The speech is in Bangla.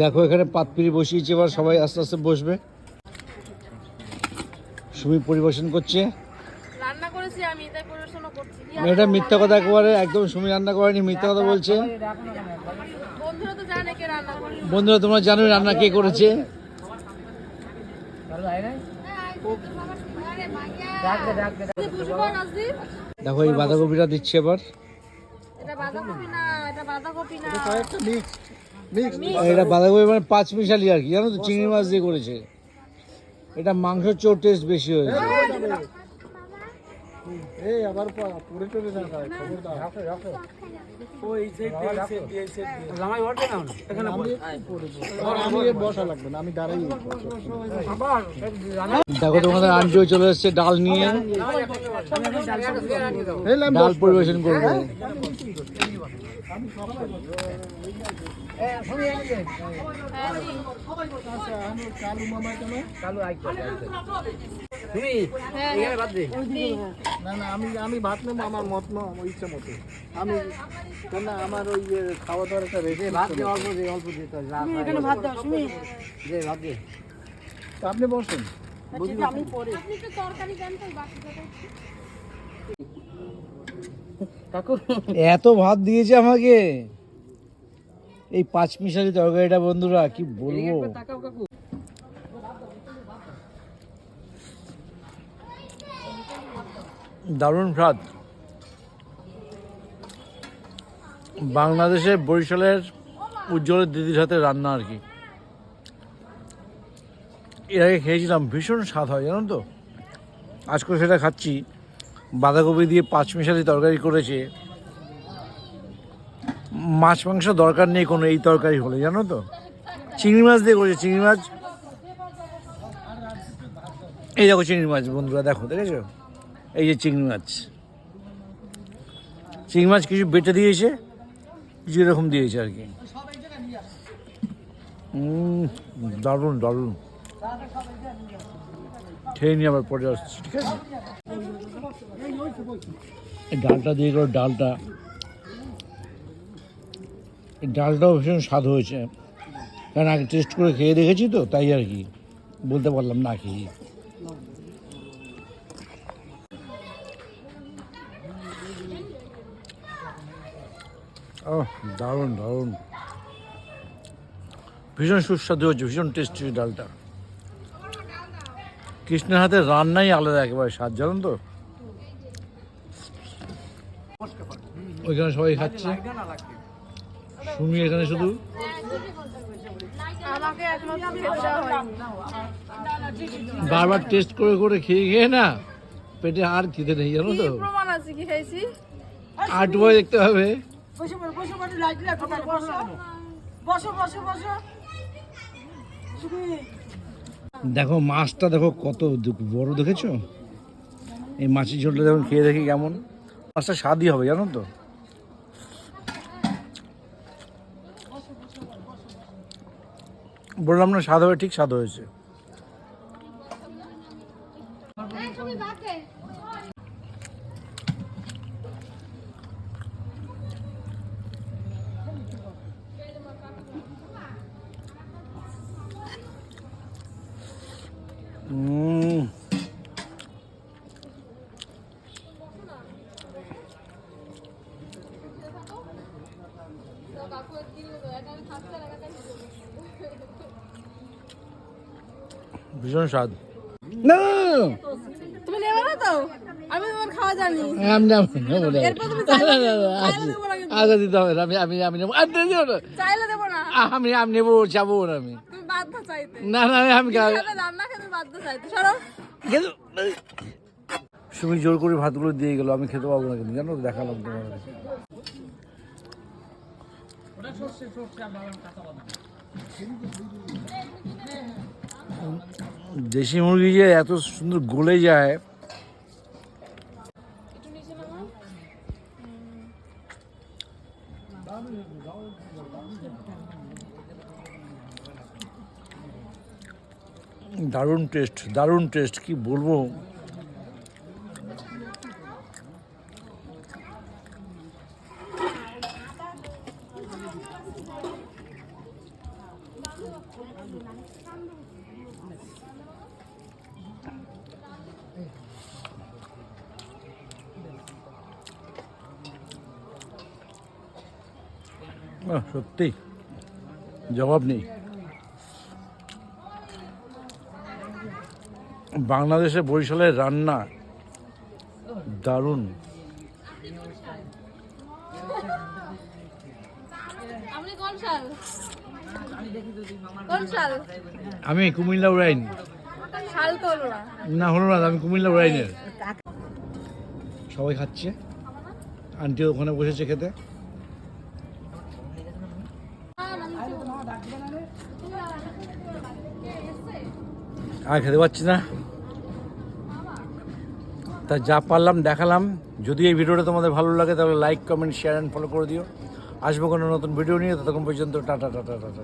দেখো এখানে পাতপিড়ি বসিয়েছে এবার সবাই আস্তে আস্তে বসবে। সুমি পরিবেশন করছে। রান্না করেছি আমি তাই পরিবেশনা করছি। এটা মিথ্যা কথা একেবারে একদম সুমি রান্না করেনি মিথ্যা কথা বলছে। বন্ধুরা তো জানে কে রান্না করে বন্ধুরা তোমরা জানো রান্না কে করেছে। দেখো এই বাঁধাকপিটা দিচ্ছে এবার। এটা বাঁধাকপি না এটা বাঁধাকপি না। এটা বাঁধাকপি মানে পাঁচ মিশালি আর কি জানো তো? চিংড়ি মাছ দিয়ে করেছে। এটা মাংস চোর টেস্ট বেশি হয়েছে এই আবার প- পড়ে চলে যাবে খবরদার। আমি বসা লাগবে না আমি দাঁড়াই দেখো তোমাদের আন্টিও চলে এসছে ডাল নিয়ে। ডাল পরিবেশন করবে। না আমি ভাত নেব আমার মত ইচ্ছা মতো আমি আমার ওই যে খাওয়া দাওয়ার একটা রেখে ভাত দাও শুনি আপনি বসুন আমি পরে আপনি তো তরকারি দেন তো বাকি এত ভাত দিয়েছে আমাকে। এই পাঁচ মিশালি তরকারিটা বন্ধুরা কি বলব? দারুণ ভাত। বাংলাদেশে বরিশালের উজ্জ্বলের দিদির হাতে রান্না আর কি। এর আগে খেয়েছিলাম ভীষণ স্বাদ হয় জানো তো? আজকে সেটা খাচ্ছি। বাঁধাকপি দিয়ে পাঁচ মিশালি তরকারি করেছে। মাছ মাংস দরকার নেই কোনো, এই তরকারি হলে, জানো তো? চিংড়ি মাছ দিয়ে করেছে, চিংড়ি মাছ। এই দেখো চিংড়ি মাছ, বন্ধুরা, দেখো, দেখেছ? এই যে চিংড়ি মাছ। চিংড়ি মাছ কিছু বেটে দিয়েছে, কিছু এরকম দিয়েছে আর কি। দারুণ দারুণ। খেয়ে নিয়ে আবার পরে আসছি, ঠিক আছে? ডালটা দিয়ে গেল ডালটা। ডালটাও ভীষণ স্বাদ হয়েছে। কারণ আগে টেস্ট করে খেয়ে দেখেছি তো, তাই আর কি। বলতে পারলাম না খেয়ে। ও দারুণ দারুণ। ভীষণ সুস্বাদু হচ্ছে ভীষণ টেস্টি ডালটা। কৃষ্ণের হাতে রান্নাই আলাদা, একেবারে স্বাদ জানেন তো? ওইখানে সবাই খাচ্ছে। সুমি এখানে শুধু? বারবার টেস্ট করে করে খেয়ে খেয়ে না পেটে আর খেতে নেই জানো তো? প্রমাণ আছে আট বই দেখতে হবে। বসো বসো বসো বসো লাইট লাগো বসো। বসো বসো বসো। সুমি। দেখো মাছটা দেখো কত দু- বড় দেখেছ? এই মাছের ঝোলটা যখন খেয়ে দেখি কেমন। মাছটা স্বাদই হবে জানো তো? বললাম না স্বাদ হবে ঠিক স্বাদ হয়েছে। ভীষণ স্বাদ। না! তুমি নেবে না তো? আমি তোমার খাওয়া জানি। আমি আচ্ছা, কিন্তু। আচ্ছা দিতে হবে আমি আমি আমি নেব। আর না। চাইলে দেবো না। আমি আমি নেব যাব না আমি। তুমি বাধ্য চাইতে। না না আমি খা- রান্না খেতে বাধ্য চাইতে। সরো। কিন্তু সুমি জোর করে ভাতগুলো দিয়ে গেল আমি খেতে পাবো না কিন্তু। জানো দেখালাম তোমার। দেশি মুরগি যে এত সুন্দর গলে যায়। দারুণ টেস্ট দারুণ টেস্ট কি বলব? সত্যি। জবাব নেই। বাংলাদেশে বরিশালের রান্না দারুণ। আমি কুমিল্লা উড়াইন। না। না হলো না আমি কুমিল্লা উড়াইনের সবাই খাচ্ছে। আন্টি ওখানে বসেছে খেতে। আর খেতে পাচ্ছি না। তা যা পারলাম, দেখালাম। যদি এই ভিডিওটা তোমাদের ভালো লাগে, তাহলে like comment share and follow করে দিও। আসব কোনো নতুন ভিডিও নিয়ে, ততক্ষণ পর্যন্ত টাটা টাটা টাটা